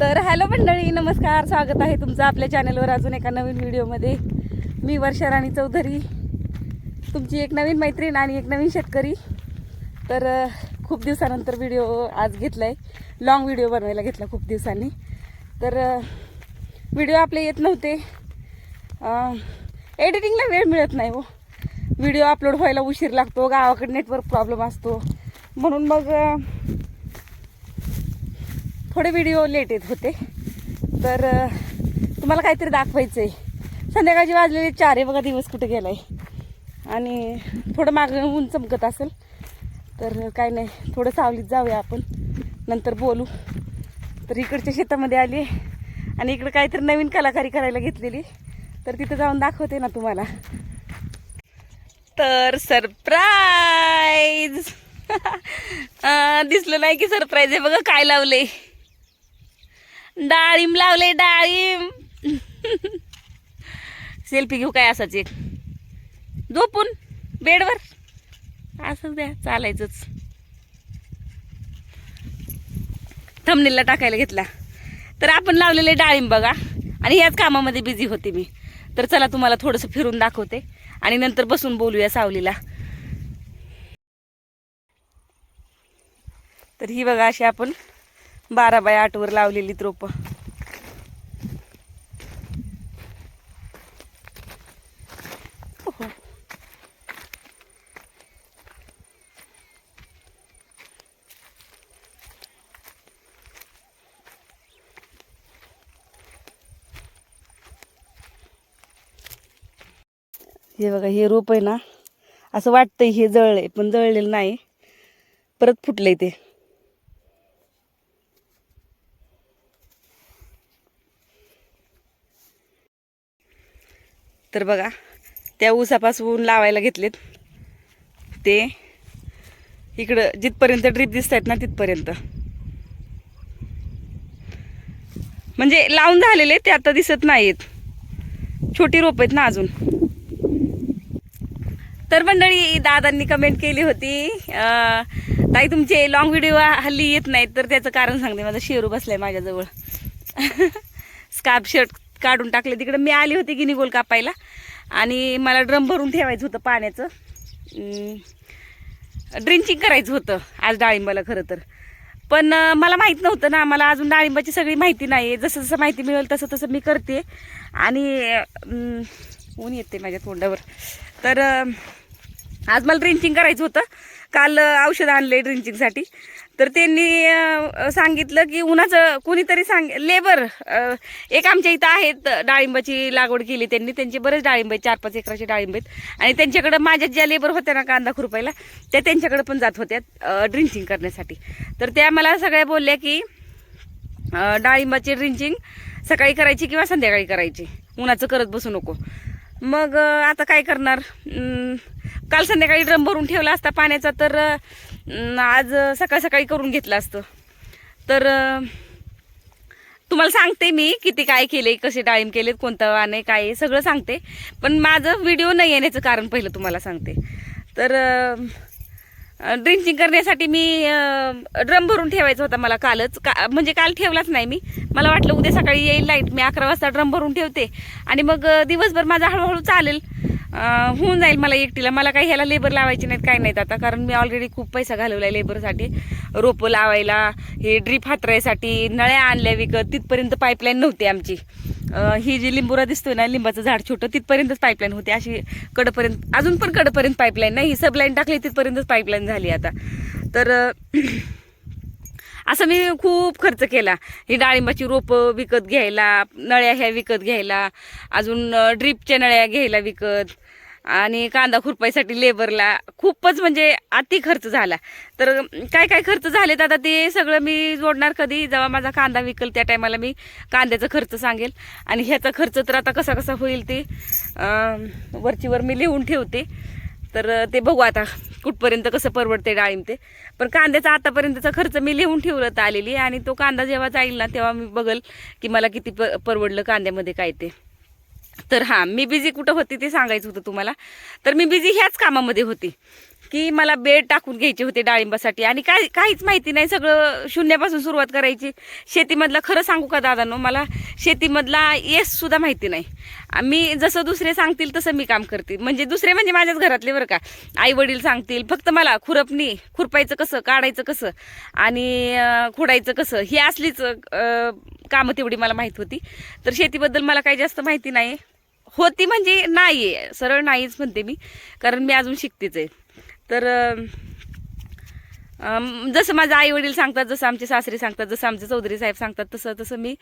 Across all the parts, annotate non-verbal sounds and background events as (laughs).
तर हॅलो मंडळी नमस्कार स्वागत आहे तुमचं आपल्या चॅनलवर अजून एका नवीन व्हिडिओमध्ये मी वर्षा राणी चौधरी तुमची एक नवीन मैत्रीण आणि एक नवीन शेतकरी. तर खूप दिवसानंतर व्हिडिओ आज घेतला आहे लाँग व्हिडिओ बनवायला घेतला खूप दिवसांनी. तर व्हिडिओ आपले येत नव्हते. एडिटिंगला वेळ मिळत नाही हो. व्हिडिओ अपलोड व्हायला उशीर लागतो गावाकडे नेटवर्क प्रॉब्लेम असतो. म्हणून मग थोडे व्हिडिओ लेट येत होते. तर तुम्हाला काहीतरी दाखवायचं आहे संध्याकाळची वाजलेले चार आहे बघा दिवस कुठे गेलाय. आणि थोडं मागं ऊन चमकत असेल तर काय नाही थोडं सावलीत जाऊया आपण. नंतर बोलू. तर इकडच्या शेतामध्ये आली आणि इकडं काहीतरी नवीन कलाकारी करायला घेतलेली. तर तिथं जाऊन दाखवते ना तुम्हाला. तर सरप्राईज (laughs) दिसलं नाही की सरप्राईज आहे. बघा काय लावले डाळिंब लावले डाळिंब. सेल्फी घेऊ काय असाच एक. झोपून बेडवर. असं द्या चालायचंच. थमनेलला टाकायला घेतला. तर आपण लावलेले डाळिंब बघा. आणि ह्याच कामामध्ये बिझी होते मी. तर चला तुम्हाला थोडंसं फिरून दाखवते. आणि नंतर बसून बोलूया सावलीला. तर ही बघा अशी आपण बारा बाय आठवर लावलेली रोपं. हे बघा हे रोप आहे ना असं वाटतंय हे जळलंय पण जळलेलं नाही. परत फुटलंय ते. तर बघा त्या ऊसापासून लावायला घेतलेत. ते इकडं जिथपर्यंत ड्रीप दिसत आहेत ना तिथपर्यंत. म्हणजे लावून झालेले ते आता दिसत नाहीत. छोटी रोप आहेत ना अजून. तर मंडळी दादांनी कमेंट केली होती ताई तुमचे लॉंग व्हिडिओ हल्ली येत नाहीत तर त्याचं कारण सांगते. माझा शेरू बसलाय माझ्याजवळ. (laughs) स्कार्फ शर्ट काढून टाकले. तिकडे मी आली होती गिनी गोल कापायला. आणि मला ड्रम भरून ठेवायचं होतं पाण्याचं. ड्रिंचिंग करायचं होतं आज डाळिंबाला खरं तर. पण मला माहीत नव्हतं ना. मला अजून डाळिंबाची सगळी माहिती नाही आहे जसं जसं माहिती मिळेल तसं तसं मी करते. आणि ऊन येते माझ्या तोंडावर. तर आज मला ड्रिंचिंग करायचं होतं. काल औषध आणले ड्रिंचिंगसाठी. तर त्यांनी सांगितलं की उन्हाचं कोणीतरी सांग लेबर एक आमच्या इथं आहेत डाळिंबाची लागवड केली त्यांनी. त्यांचे बरेच डाळिंब आहेत चार पाच एकराचे डाळिंब आहेत. आणि त्यांच्याकडं माझ्या ज्या लेबर होत्या ना कांदा खुरपायला त्या त्यांच्याकडे पण जात होत्या ड्रिंचिंग करण्यासाठी. तर त्या मला सगळ्या बोलल्या की डाळिंबाची ड्रिंचिंग सकाळी करायची किंवा संध्याकाळी करायची. उन्हाचं करत बसू नको. मग आता काय करणार? काल संध्याकाळी ड्रम भरून ठेवला असता पाण्याचा तर आज सकाळ सकाळी करून घेतलं असतं. तर तुम्हाला सांगते मी किती काय केले कसे डाळिंब केलेत कोणतं वाणे काय सगळं सांगते. पण माझं व्हिडिओ नाही येण्याचं कारण पहिलं तुम्हाला सांगते. तर ड्रिंचिंग करण्यासाठी मी ड्रम भरून ठेवायचा होता मला कालच. का म्हणजे काल ठेवलाच नाही मी. मला वाटलं उद्या सकाळी येईल लाइट मी अकरा वाजता ड्रम भरून ठेवते. आणि मग दिवसभर माझा हळूहळू चालेल. होऊन जाईल मला एकटीला. मला काही ह्याला लेबर लावायचे नाहीत काही नाहीत आता. कारण मी ऑलरेडी खूप पैसा घालवला आहे लेबरसाठी रोपं लावायला हे ड्रीप हातरायसाठी नळ्या आणल्या विकत. तिथपर्यंत पाईपलाईन नव्हती आमची. ही जी लिंबुरा दिसतोय ना लिंबाचं झाड छोटं तिथपर्यंतच पाईपलाईन होती. अशी कडपर्यंत अजून पण कडपर्यंत पाईपलाईन नाही. ही सबलाईन टाकली तिथपर्यंतच पाईपलाईन झाली आता. तर असं मी खूप खर्च केला. ही डाळिंबाची रोपं विकत घ्यायला नळ्या ह्या विकत घ्यायला अजून ड्रीपच्या नळ्या घ्यायला विकत. आणि कांदा खुरपायसाठी लेबरला खूपच म्हणजे अति खर्च झाला. तर काय काय खर्च झालेत आता ते सगळं मी जोडणार कधी? जेव्हा माझा कांदा विकल त्या टायमाला मी कांद्याचा खर्च सांगेल. आणि ह्याचा खर्च तर आता कसा कसा होईल ते वरचीवर मी लिहून ठेवते. तर ते बघू आता कुठपर्यंत कसं परवडते डाळिंब ते. पण कांद्याचा आतापर्यंतचा खर्च मी लिहून ठेवलं आलेली आणि तो कांदा जेव्हा जाईल ना तेव्हा मी बघल की मला किती प परवडलं कांद्यामध्ये काय ते. तर हां मी बिझी कुठं होती ते सांगायचं होतं तुम्हाला. तर मी बिझी ह्याच कामामध्ये होती की मला बेड टाकून घ्यायचे होते डाळिंबासाठी. आणि काय काहीच माहिती नाही सगळं शून्यापासून सुरुवात करायची. शेतीमधला खरं सांगू का दादांनो मला? शेतीमधला येससुद्धा माहिती नाही. मी जसं दुसरे सांगतील तसं मी काम करते. म्हणजे दुसरे म्हणजे माझ्याच घरातले बरं का. आई वडील सांगतील फक्त मला खुरपणी खुरपायचं कसं काढायचं कसं आणि खोडायचं कसं ही असलीच कामं तेवढी मला माहीत होती. तर शेतीबद्दल मला काही जास्त माहिती नाही होती म्हणजे नाही आहे सरळ नाहीच म्हणते मी. कारण मी अजून शिकतेच आहे. तर जसं माझं आई वडील सांगतात जसं आमचे सासरे सांगतात जसं आमचे चौधरी साहेब सांगतात तसं तसं मी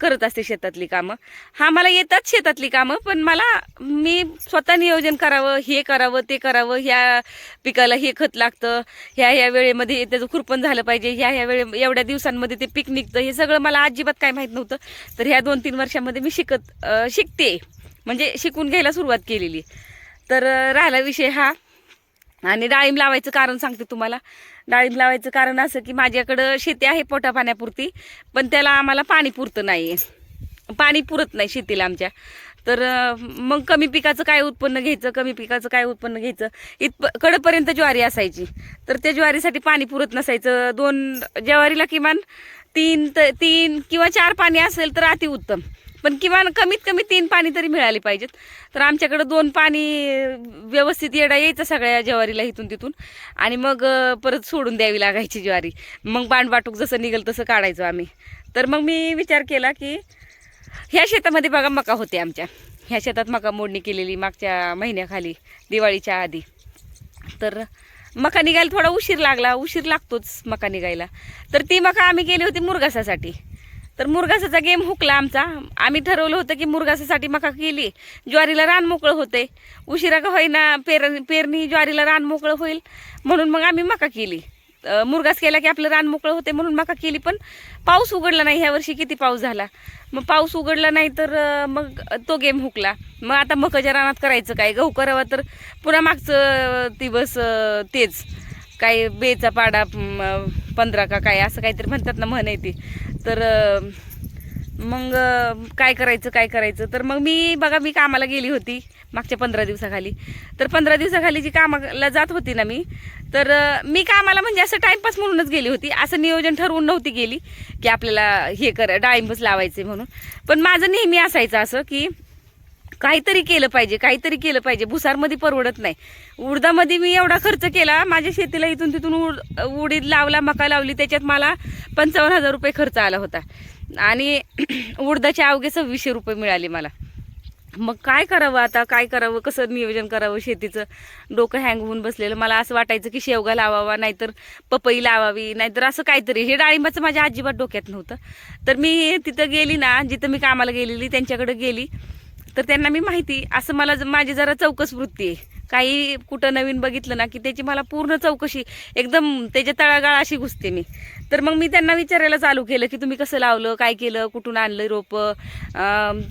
करत असते शेतातली कामं. हा मला येतात शेतातली कामं पण मला मी स्वतः नियोजन करावं हे करावं ते करावं ह्या पिकाला हे खत लागतं ह्या ह्या वेळेमध्ये त्याचं खुरपण झालं पाहिजे ह्या ह्या वेळे एवढ्या दिवसांमध्ये ते पीक निघतं हे सगळं मला अजिबात काय माहीत नव्हतं. तर ह्या दोन तीन वर्षामध्ये मी शिकत शिकते. म्हणजे शिकून घ्यायला सुरुवात केलेली. तर राहिला विषय हा. आणि डाळिंब लावायचं कारण सांगते तुम्हाला. डाळिंब लावायचं कारण असं की माझ्याकडं शेती आहे पोटा पाण्यापुरती पण त्याला आम्हाला पाणी पुरतं नाही पाणी पुरत नाही शेतीला आमच्या. तर मग कमी पिकाचं काय उत्पन्न घ्यायचं कमी पिकाचं काय उत्पन्न घ्यायचं? इथप कडपर्यंत ज्वारी असायची. तर त्या ज्वारीसाठी पाणी पुरत नसायचं. दोन ज्वारीला किमान तीन त तीन किंवा चार पाणी असेल तर अतिउत्तम. पण किमान कमीत कमी तीन पाणी तरी मिळाली पाहिजेत. तर आमच्याकडं दोन पाणी व्यवस्थित येडा यायचं सगळ्या ज्वारीला इथून तिथून. आणि मग परत सोडून द्यावी लागायची ज्वारी. मग बांडवाटूक जसं निघल तसं काढायचो आम्ही. तर मग मी विचार केला की ह्या शेतामध्ये बघा मका होते आमच्या. ह्या शेतात मका मोडणी केलेली मागच्या महिन्याखाली दिवाळीच्या आधी. तर मका निघायला थोडा उशीर लागला. उशीर लागतोच मका निघायला. तर ती मका आम्ही गेली होती मुरगासासाठी तर मुरगासाचा गेम हुकला आमचा. आम्ही ठरवलं होतं की मुरगासासाठी मका केली. ज्वारीला रान मोकळं होते उशिरा का होईना पेर पेरणी ज्वारीला रान मोकळं होईल. म्हणून मग आम्ही मका केली. मुरगास केला की आपलं रान मोकळं होते म्हणून मका केली पण पाऊस उघडला नाही ह्या वर्षी किती पाऊस झाला. मग पाऊस उघडला नाही तर मग तो गेम हुकला. मग आता मकाच्या रानात करायचं काय? गहू करावा तर पुन्हा मागचं दिवस तेच. काय बेचा पाडा पंधरा का काय असं काहीतरी म्हणतात ना म्हण आहे ती. तर मग काय करायचं काय करायचं? तर मग मी बघा मी कामाला गेली होती मागच्या पंधरा दिवसाखाली. तर पंधरा दिवसाखाली जी कामाला जात होती ना मी तर मी कामाला म्हणजे असं टाइमपास म्हणूनच गेली होती. असं नियोजन ठरवून नव्हती गेली की आपल्याला हे कर डाळिंबच लावायचे म्हणून. पण माझं नेहमी असायचं असं की काहीतरी केलं पाहिजे काहीतरी केलं पाहिजे. भुसारमध्ये परवडत नाही. उडदामध्ये मी एवढा खर्च केला माझ्या शेतीला इथून तिथून उड उडीद लावला मका लावली त्याच्यात मला पंचावन्न हजार रुपये खर्च आला होता. आणि (clears throat) उडदाचे अवघे सव्वीसशे रुपये मिळाले मला. मग काय करावं आता? काय करावं? कसं नियोजन करावं शेतीचं? डोकं हँग होऊन बसलेलं. मला असं वाटायचं की शेवगा लावावा नाहीतर पपई लावावी नाहीतर असं काहीतरी. हे डाळिंबाचं माझ्या अजिबात डोक्यात नव्हतं. तर मी तिथं गेली ना जिथं मी कामाला गेलेली त्यांच्याकडे गेली. तर त्यांना मी माहिती असं मला ज- माझी जरा चौकस वृत्ती आहे. काही कुठं नवीन बघितलं ना की त्याची मला पूर्ण चौकशी एकदम त्याच्या तळागाळ अशी घुसते मी. तर मग मी त्यांना विचारायला चालू केलं की तुम्ही कसं लावलं काय केलं कुठून आणलं रोपं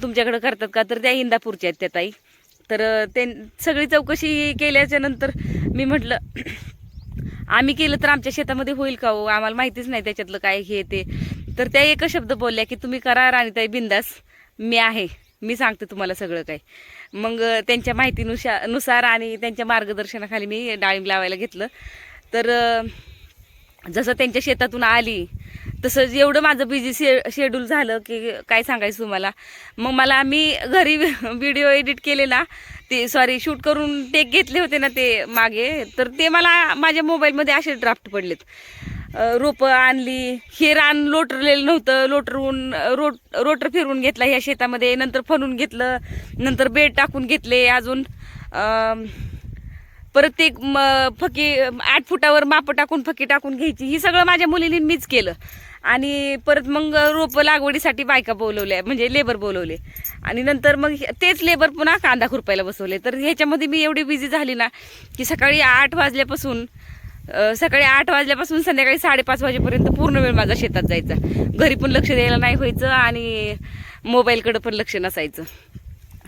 तुमच्याकडं करतात का? तर त्या इंदापूरच्या आहेत त्या ताई. तर ते सगळी चौकशी केल्याच्यानंतर मी म्हटलं आम्ही केलं तर आमच्या शेतामध्ये होईल का हो? आम्हाला माहितीच नाही त्याच्यातलं काय हे ते. तर त्या एकच शब्द बोलल्या की तुम्ही करा राणीताई बिंदास मी आहे. मी सांगते तुम्हाला सगळं काय मग त्यांच्या माहितीनुसार नुसार आणि त्यांच्या मार्गदर्शनाखाली मी डाळिंब लावायला घेतलं. तर जसं त्यांच्या शेतातून आली तसं एवढं माझं बिझी शे शेड्यूल झालं की काय सांगायचं तुम्हाला. मग मला मी घरी व्हिडिओ एडिट केले ना ते सॉरी शूट करून टेक घेतले होते ना ते मागे. तर ते मला माझ्या मोबाईलमध्ये असे ड्राफ्ट पडलेत. रोपं आणली. हे रान लोटरलेलं नव्हतं. लोटरवून रोट रोटर फिरवून घेतला ह्या शेतामध्ये. नंतर फणून घेतलं. नंतर बेड टाकून घेतले अजून. परत ते फकी आठ फुटावर माप टाकून फकी टाकून घ्यायची. ही सगळं माझ्या मुलीने मीच केलं. आणि परत मग रोपं लागवडीसाठी बायका बोलवल्या. म्हणजे लेबर बोलवले. आणि नंतर मग हे- तेच लेबर पुन्हा कांदा खुरपायला बसवले. तर ह्याच्यामध्ये मी एवढी बिझी झाली ना की सकाळी आठ वाजल्यापासून सकाळी आठ वाजल्यापासून संध्याकाळी साडेपाच वाजेपर्यंत पूर्ण वेळ माझा शेतात जायचा. घरी पण लक्ष द्यायला नाही व्हायचं आणि मोबाईलकडं पण लक्ष नसायचं.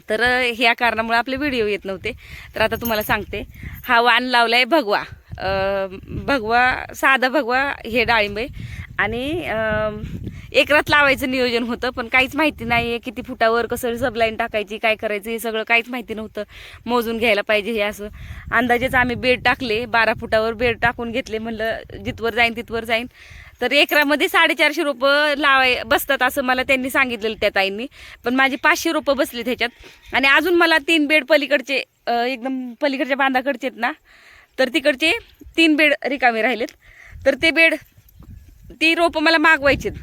तर ह्या कारणामुळे आपले व्हिडिओ येत नव्हते. तर आता तुम्हाला सांगते. हा वाण आहे भगवा. भगवा साधा भगवा हे डाळिंब आहे. आणि एकरात लावायचं नियोजन होतं पण काहीच माहिती नाही आहे किती फुटावर कसं सबलाईन टाकायची काय करायचं हे सगळं काहीच माहिती नव्हतं. मोजून घ्यायला पाहिजे हे असं. अंदाजेच आम्ही बेड टाकले बारा फुटावर बेड टाकून घेतले म्हणलं जिथवर जाईन तिथवर जाईन. तर एकरामध्ये साडेचारशे रोपं लावाय बसतात असं मला त्यांनी सांगितलेलं त्या ताईंनी. पण माझी पाचशे रोपं बसली त्याच्यात. आणि अजून मला तीन बेड पलीकडचे एकदम पलीकडच्या बांधाकडचे आहेत ना तर तिकडचे तीन बेड रिकामे राहिलेत. तर ते बेड ती रोपं मला मागवायचेत.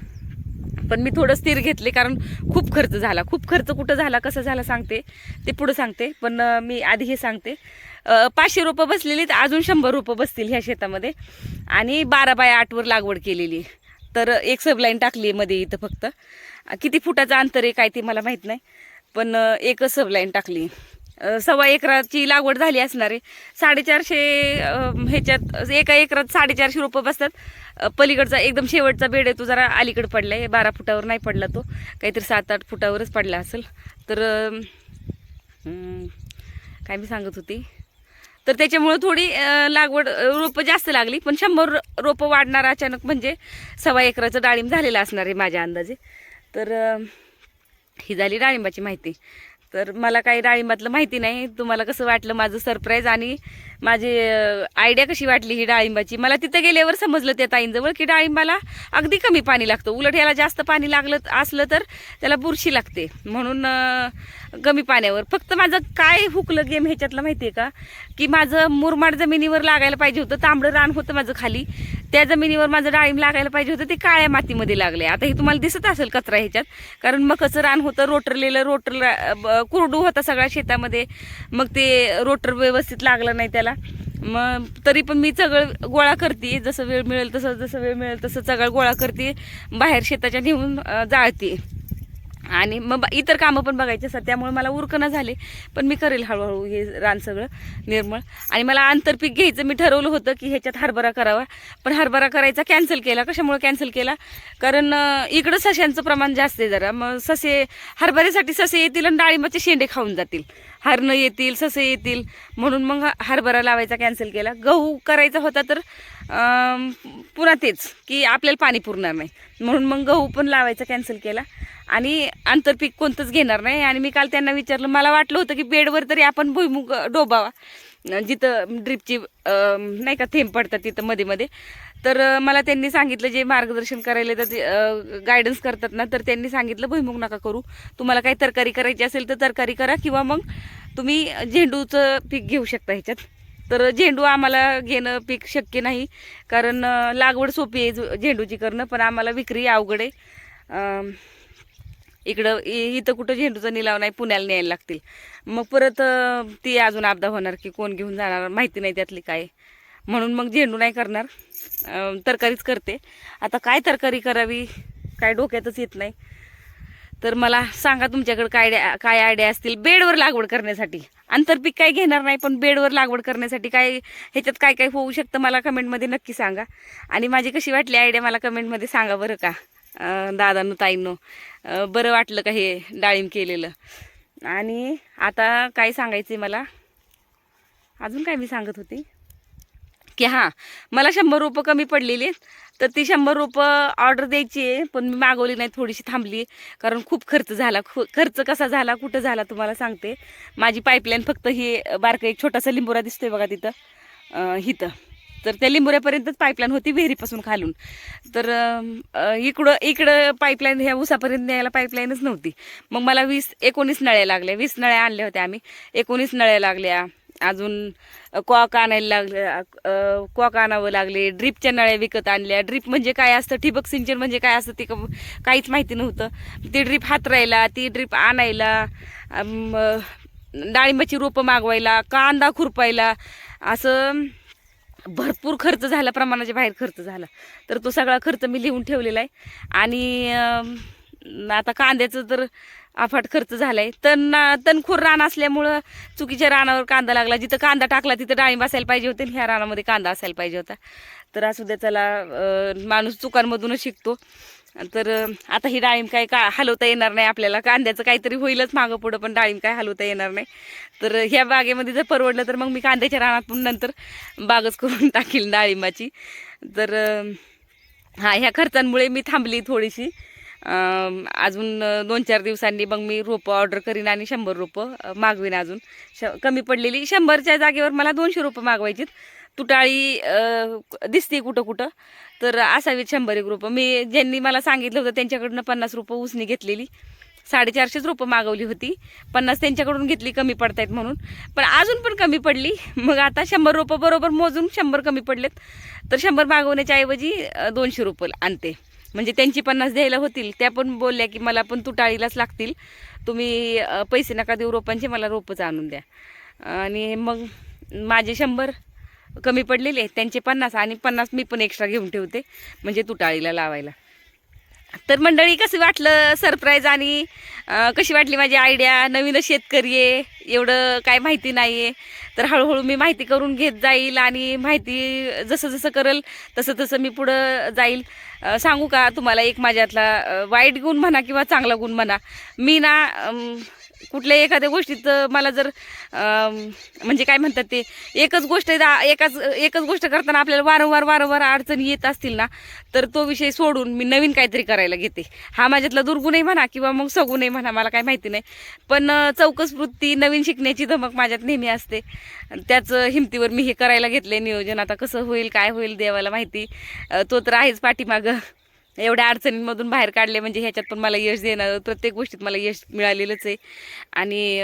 पण मी थोडं स्थिर घेतले कारण खूप खर्च झाला. खूप खर्च कुठं झाला कसं झाला सांगते. ते पुढं सांगते पण मी आधी हे सांगते. पाचशे रोपं बसलेली तर अजून शंभर रोपं बसतील ह्या शेतामध्ये. आणि बारा बाय आठवर लागवड केलेली. तर एक सबलाईन टाकली आहे मध्ये इथं फक्त. किती फुटाचं अंतर आहे काय ते मला माहीत नाही. पण एक एकच सबलाईन टाकली. सव्वा एकराची लागवड झाली असणार आहे. साडेचारशे ह्याच्यात एका एकरात साडेचारशे रोपं बसतात. पलीकडचा एकदम शेवटचा बेड आहे तो जरा अलीकडे पडला आहे बारा फुटावर नाही पडला तो. काहीतरी सात आठ फुटावरच पडला असेल. तर काय मी सांगत होती? तर त्याच्यामुळं थोडी लागवड रोपं जास्त लागली. पण शंभर रोपं वाढणार अचानक म्हणजे सव्वा एकराचं डाळिंब झालेलं असणार आहे माझ्या अंदाजे. तर ही झाली डाळिंबाची माहिती. तर मला काही डाळिंबातलं माहिती नाही. तुम्हाला कसं वाटलं माझं सरप्राईज आणि माझी आयडिया कशी वाटली ही डाळिंबाची? मला तिथं गेल्यावर समजलं त्या ताईंजवळ की डाळिंबाला अगदी कमी पाणी लागतं. उलट याला जास्त पाणी लागलं असलं तर त्याला बुरशी लागते. म्हणून कमी पाण्यावर. फक्त माझं काय हुकलं गेम ह्याच्यातलं माहिती आहे का? की माझं मुरमाड जमिनीवर लागायला पाहिजे होतं. तांबडं रान होतं माझं खाली. त्या जमिनीवर माझं डाळिंब लागायला पाहिजे होतं. ते काळ्या मातीमध्ये लागले. आता हे तुम्हाला दिसत असेल कचरा ह्याच्यात. कारण मकाचं रान होतं रोटरलेलं रोटर कुरडू होता सगळ्या शेतामध्ये. मग ते रोटर व्यवस्थित लागलं नाही त्याला. मग तरी पण मी चगळ गोळा करते. जसं वेळ मिळेल तसं जसं वेळ मिळेल तसं चगळ गोळा करते. बाहेर शेताच्या नेऊन जाळते. आणि मग इतर कामं पण बघायचे असतात. त्यामुळे मला उरकणं झाले. पण मी करेल हळूहळू हे रान सगळं निर्मळ. आणि मला आंतरपीक घ्यायचं. मी ठरवलं होतं की ह्याच्यात हरभरा करावा. पण हरभरा करायचा कॅन्सल केला. कशामुळे कॅन्सल केला? कारण इकडं सश्यांचं प्रमाण जास्त आहे जरा. मग ससे हरभऱ्यासाठी ससे येतील आणि डाळिंबाचे शेंडे खाऊन जातील. हरणं येतील ससे येतील. म्हणून मग हरभरा लावायचा कॅन्सल केला. गहू करायचा होता तर पुन्हा तेच की आपल्याला पाणी पुरणार नाही. म्हणून मग गहू पण लावायचा कॅन्सल केला. आणि आंतरपीक कोणतंच घेणार नाही. आणि मी काल त्यांना विचारलं मला वाटलं होतं की बेडवर तरी आपण भुईमुग डोबावा. जिथं ड्रिपची नाही का थेंब पडतात तिथं मध्ये मध्ये. तर मला त्यांनी सांगितलं जे मार्गदर्शन करायला तर गायडन्स करतात ना तर त्यांनी सांगितलं भुईमुग नका करू. तुम्हाला काही तरकारी करायची असेल तर तरकारी करा किंवा मग तुम्ही झेंडूचं पीक घेऊ शकता ह्याच्यात. तर झेंडू आम्हाला घेणं पीक शक्य नाही. कारण लागवड सोपी आहे झु- झेंडूची करणं पण आम्हाला विक्री अवघड आहे. इकडं इथं कुठं झेंडूचा निलाव नाही पुण्याला न्यायला लागतील. मग परत ती अजून आपदा होणार की कोण घेऊन जाणार माहिती नाही त्यातली काय. म्हणून मग झेंडू नाही करणार. तरकारीच करते. आता काय तरकारी करावी? काय डोक्यातच येत नाही. तर मला सांगा तुमच्याकडे काय काय आयडिया असतील? बेडवर लागवड करण्यासाठी. आंतरपीक काय घेणार नाही पण बेडवर लागवड करण्यासाठी काय ह्याच्यात काय काय होऊ शकतं? मला कमेंटमध्ये नक्की सांगा. आणि माझी कशी वाटली आयडिया मला कमेंटमध्ये सांगा बरं का. दादांनो ताईंनो. बरं वाटलं का हे डाळिंब केलेलं? आणि आता काय सांगायचं मला? अजून काय मी सांगत होती? की हां मला शंभर रुपये कमी पडलेली आहेत. तर ती शंभर रुपये ऑर्डर द्यायची आहे पण मी मागवली नाही थोडीशी थांबली कारण खूप खर्च झाला. खू खर्च कसा झाला कुठं झाला तुम्हाला सांगते. माझी पाईपलाईन फक्त ही बारकं एक छोटासा लिंबोरा दिसतोय बघा तिथं. हिथं. तर त्या लिंबोऱ्यापर्यंतच पाईपलाईन होती विहिरीपासून खालून. तर इकडं इकडं पाईपलाईन ह्या उसापर्यंत न्यायला पाईपलाईनच नव्हती. मग मला वीस एकोणीस नळ्या लागल्या. वीस नळ्या आणल्या होत्या आम्ही. एकोणीस नळ्या लागल्या. अजून कॉक आणायला लागल्या कॉक आणावं लागले. ड्रीपच्या नळ्या विकत आणल्या. ड्रीप म्हणजे काय असतं? ठिबक सिंचन म्हणजे काय असतं? ते काहीच माहिती नव्हतं. ती ड्रीप हातरायला ती ड्रीप आणायला डाळिंबाची रोपं मागवायला कांदा खुरपायला असं भरपूर खर्च झाला प्रमाणाच्या बाहेर खर्च झाला. तर तो सगळा खर्च मी लिहून ठेवलेला आहे. आणि आता कांद्याचं तर अफाट खर्च झालाय. तण तणखोर रान असल्यामुळं चुकीच्या रानावर कांदा लागला. जिथं कांदा टाकला तिथं डाळिंब असायला पाहिजे होते आणि ह्या रानामध्ये कांदा असायला पाहिजे होता. तर असू द्या चला माणूस चुकांमधूनच शिकतो. तर आता ही डाळिंब काय का हलवता येणार नाही आपल्याला. कांद्याचं काहीतरी होईलच मागं पुढं पण डाळिंब काय हलवता येणार नाही. तर ह्या बागेमध्ये जर परवडलं तर मग मी कांद्याच्या रानात पण नंतर बागच करून (laughs) टाकील डाळिंबाची. तर हा ह्या खर्चांमुळे मी थांबली थोडीशी. अजून दोन चार दिवसांनी मग मी रोपं ऑर्डर करीन आणि शंभर रोपं मागवीन अजून. श कमी पडलेली. शंभरच्या जागेवर मला दोनशे रोपं मागवायचीत. तुटाळी दिसते कुठं कुठं. तर असावीत शंभर एक रुपये. मी ज्यांनी मला सांगितलं होतं त्यांच्याकडनं पन्नास रुपये उसनी घेतलेली. साडेचारशेच रुपये मागवली होती. पन्नास त्यांच्याकडून घेतली कमी पडतायत म्हणून. पण अजून पण कमी पडली. मग आता शंभर रुपये बरोबर मोजून शंभर कमी पडलेत. तर शंभर मागवण्याच्या ऐवजी दोनशे रुपये आणते. म्हणजे त्यांची पन्नास द्यायला होतील. त्या पण बोलल्या की मला पण तुटाळीलाच लागतील. तुम्ही पैसे नका देऊ रोपांचे मला रोपंच आणून द्या. आणि मग माझे शंभर कमी पडलेले त्यांचे पन्नास आणि पन्नास मी पण एक्स्ट्रा घेऊन ठेवते म्हणजे तुटाळीला लावायला. तर मंडळी कसं वाटलं सरप्राईज आणि कशी वाटली माझी आयडिया नवीन शेतकरी आहे एवढं काय माहिती नाही आहे तर हळूहळू मी माहिती करून घेत जाईल आणि माहिती जसं जसं करेल तसं तसं मी पुढं जाईल. सांगू का तुम्हाला एक माझ्यातला वाईट गुण म्हणा किंवा चांगला गुण म्हणा. मी ना कुठल्या एखाद्या गोष्टीत मला जर म्हणजे काय म्हणतात ते एकच गोष्ट एकाच एकच गोष्ट करताना आपल्याला वारंवार वारंवार अडचणी येत असतील ना तर तो विषय सोडून मी नवीन काहीतरी करायला घेते. हा माझ्यातला दुर्गुणही म्हणा किंवा मग सगुणही म्हणा मला काय माहिती नाही. पण चौकस वृत्ती नवीन शिकण्याची धमक माझ्यात नेहमी असते. त्याच हिमतीवर मी हे करायला घेतले नियोजन. आता कसं होईल काय होईल देवाला माहिती. तो तर आहेच पाठीमागं. एवढ्या अडचणींमधून बाहेर काढले म्हणजे ह्याच्यात पण मला यश देणार प्रत्येक गोष्टीत मला यश मिळालेलंच आहे. आणि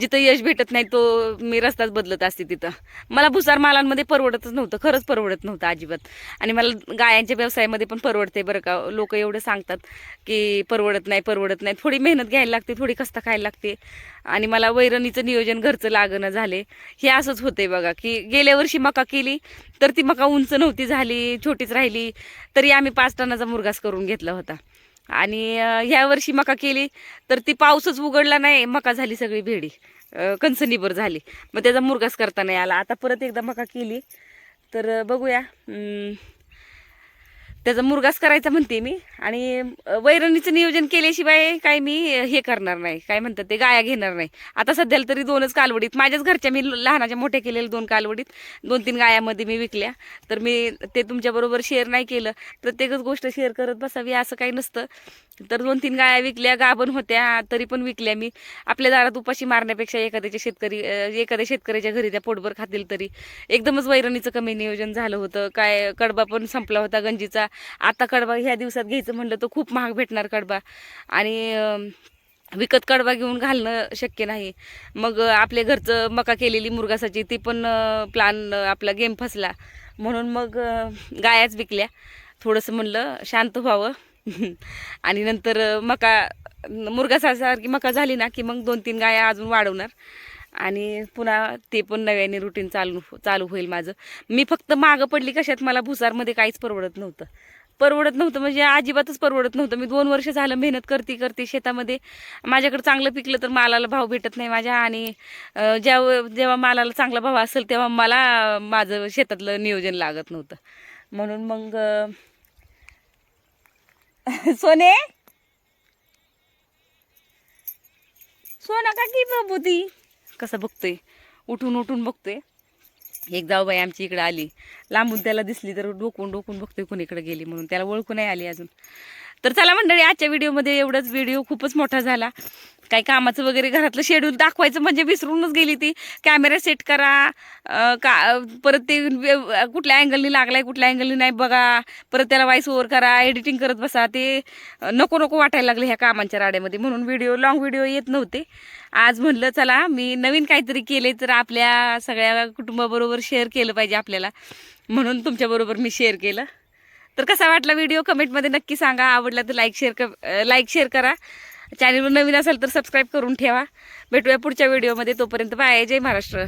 जिथं यश भेटत नाही तो मी रस्ताच बदलत असते तिथं. मला भुसार मालांमध्ये परवडतच नव्हतं खरंच परवडत नव्हतं अजिबात. आणि मला गायांच्या व्यवसायामध्ये पण परवडते बरं का. लोक एवढं सांगतात की परवडत नाही परवडत नाही. थोडी मेहनत घ्यायला लागते थोडी कष्ट खायला लागते. आणि मला वैरणीचं नियोजन घरचं लागणं झाले. हे असंच होते बघा की गेल्या वर्षी मका केली तर ती मका उंच नव्हती झाली छोटीच राहिली. तरी आम्ही पाच टनाचा मुरगास करून घेतला होता. आणि ह्या वर्षी मका केली तर ती पाऊसच उघडला नाही. मका झाली सगळी भेडी. अं, कणसणीभर झाली. मग त्याचा मुरगास करता नाही आला. आता परत एकदा मका केली. तर बघूया. त्याचा मुरगास करायचा म्हणते मी. आणि वैरणीचं नियोजन केल्याशिवाय काय मी हे करणार नाही. काय म्हणतात ते गाया घेणार नाही. आता सध्याला तरी दोनच कालवडीत माझ्याच घरच्या मी लहानाच्या मोठ्या केलेल्या दोन कालवडीत दोन तीन गायामध्ये मी विकल्या. तर मी ते तुमच्याबरोबर शेअर नाही केलं. प्रत्येकच गोष्ट शेअर करत बसावी असं काही नसतं. तर दोन तीन गाया विकल्या गाभण होत्या तरी पण विकल्या मी. आपल्या दारात उपाशी मारण्यापेक्षा एखाद्याच्या शेतकरी एखाद्या शेतकऱ्याच्या घरी त्या पोटभर खातील तरी. एकदमच वैरणीचं कमी नियोजन झालं होतं. काय कडबा पण संपला होता गंजीचा. आता कडबा ह्या दिवसात घ्यायचं म्हणलं तर खूप महाग भेटणार कडबा. आणि विकत कडबा घेऊन घालणं शक्य नाही. मग आपल्या घरचं मका केलेली मुरगासाची ती पण प्लान आपला गेम फसला. म्हणून मग गायाच विकल्या. थोडंसं म्हणलं शांत व्हावं. (laughs) आणि नंतर मका मुरगासासारखी मका झाली ना की मग दोन तीन गाया अजून वाढवणार. आणि पुन्हा ते पण नव्याने रुटीन चालू चालू होईल माझं. मी फक्त मागं पडली कशात मला भुसारमध्ये काहीच परवडत नव्हतं. परवडत नव्हतं म्हणजे अजिबातच परवडत नव्हतं. मी दोन वर्ष झालं मेहनत करते करते शेतामध्ये. माझ्याकडे चांगलं पिकलं तर मालाला भाव भेटत नाही माझ्या. आणि अं, जेव्हा जेव्हा मालाला चांगला भाव असेल तेव्हा मला माझं शेतातलं नियोजन लागत नव्हतं. म्हणून मग (laughs) सोने? सोना का की प्रभू ती कसं बघतोय? उठून उठून बघतोय. एक जाऊबाई आमची इकडे आली. लांबून त्याला दिसली तर डोकून डोकून बघतोय कोणीकडे गेली म्हणून. त्याला ओळखू नाही आली अजून. तर चला मंडळी आजच्या व्हिडिओमध्ये एवढंच. व्हिडिओ खूपच मोठा झाला. काही कामाचं वगैरे घरातलं शेड्यूल दाखवायचं म्हणजे विसरूनच गेली ती. कॅमेरा सेट करा. का परत ते कुठल्या अँगलनी लागलाय कुठल्या अँगलनी नाही बघा. परत त्याला वाईस ओव्हर करा एडिटिंग करत बसा. ते नको नको वाटायला लागले ह्या कामांच्या राड्यामध्ये. म्हणून व्हिडिओ लॉंग व्हिडिओ येत नव्हते. आज म्हणलं चला मी नवीन काहीतरी केले तर आपल्या सगळ्या कुटुंबाबरोबर शेअर केलं पाहिजे आपल्याला. म्हणून तुमच्याबरोबर मी शेअर केलं. तर कसा वाटला व्हिडिओ कमेंटमध्ये नक्की सांगा. आवडला तर लाईक शेअर क लाईक शेअर करा. चॅनलवर नवीन असेल तर सबस्क्राईब करून ठेवा. भेटूया पुढच्या व्हिडिओमध्ये तोपर्यंत बाय जय महाराष्ट्र.